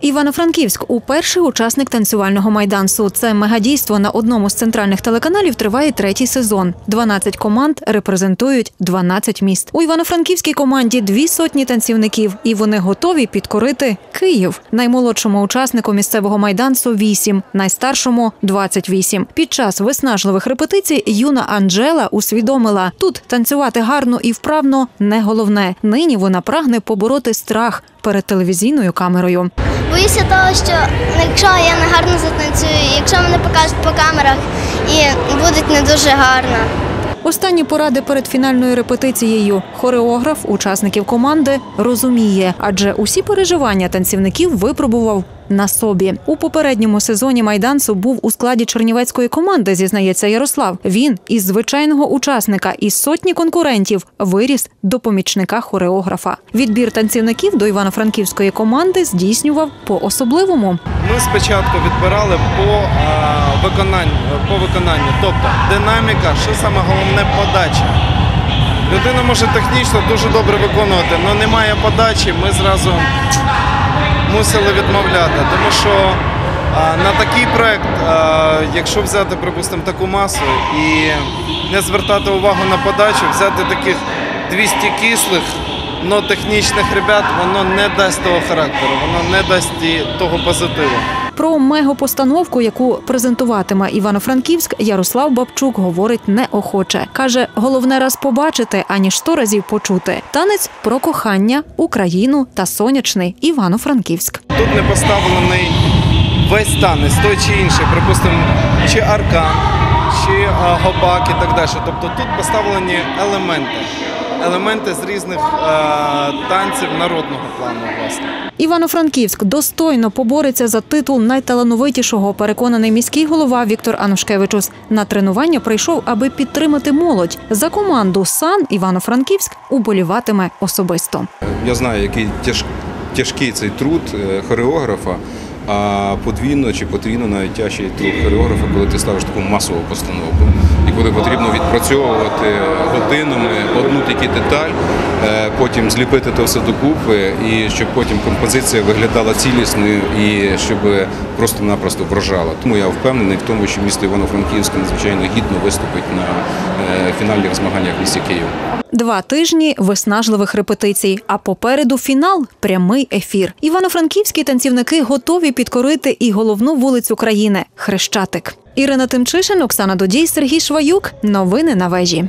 Івано-Франківськ уперший учасник танцювального майдансу. Це мегадійство на одному з центральних телеканалів триває третій сезон. 12 команд репрезентують 12 міст. У івано-франківській команді дві сотні танцівників, і вони готові підкорити Київ. Наймолодшому учаснику місцевого майдансу 8, найстаршому 28. Під час виснажливих репетицій юна Анджела усвідомила, тут танцювати гарно і вправно не головне. Нині вона прагне побороти страх перед телевізійною камерою. Боюся того, що якщо я не гарно затанцюю, якщо мене покажуть по камерах і будуть не дуже гарно. Останні поради перед фінальною репетицією. Хореограф учасників команди розуміє, адже усі переживання танцівників випробував на собі. У попередньому сезоні майдансу був у складі чернівецької команди, зізнається Ярослав. Він із звичайного учасника із сотні конкурентів виріс до помічника хореографа. Відбір танцівників до івано-франківської команди здійснював по особливому. Ми спочатку відбирали по виконанню, по виконанню, тобто динаміка, що саме головне подача. Людина може технічно дуже добре виконувати, але немає подачі, ми зразу мусили відмовляти. Тому що на такий проект, е, якщо взяти, припустимо, таку масу і не звертати увагу на подачу, взяти таких 200 кислих, но технічних ребят, воно не дасть того характеру, воно не дасть того позитиву. Про мегапостановку, яку презентуватиме Івано-Франківськ, Ярослав Бабчук говорить неохоче. Каже, головне раз побачити, аніж сто разів почути. Танець про кохання, Україну та сонячний Івано-Франківськ. Тут не поставлений весь танець, той чи інший, припустимо, чи аркан, чи а, гопак і так далі. Тобто тут поставлені елементи. Елементи з різних е, танців народного плану, власне. Івано-Франківськ достойно побореться за титул найталановитішого. Переконаний міський голова Віктор Анушкевичус. На тренування прийшов, аби підтримати молодь. За команду сан Івано-Франківськ уболіватиме особисто. Я знаю, який тяж, тяжкий цей труд е, хореографа, а подвійно чи потрійно навіть тяжчий труд хореографа, коли ти ставиш таку масову постановку. Коли потрібно відпрацьовувати годинами одну тільки деталь, е, потім зліпити це все докупи, і щоб потім композиція виглядала цілісною і щоб просто-напросто вражала. Тому я впевнений в тому, що місто Івано-Франківське надзвичайно гідно виступить на е, фінальних змаганнях в місті Київ. Два тижні виснажливих репетицій, а попереду фінал прямий ефір. Івано-франківські танцівники готові підкорити і головну вулицю країни Хрещатик. Ірина Тимчишин, Оксана Дудій, Сергій Шваюк. Новини на вежі.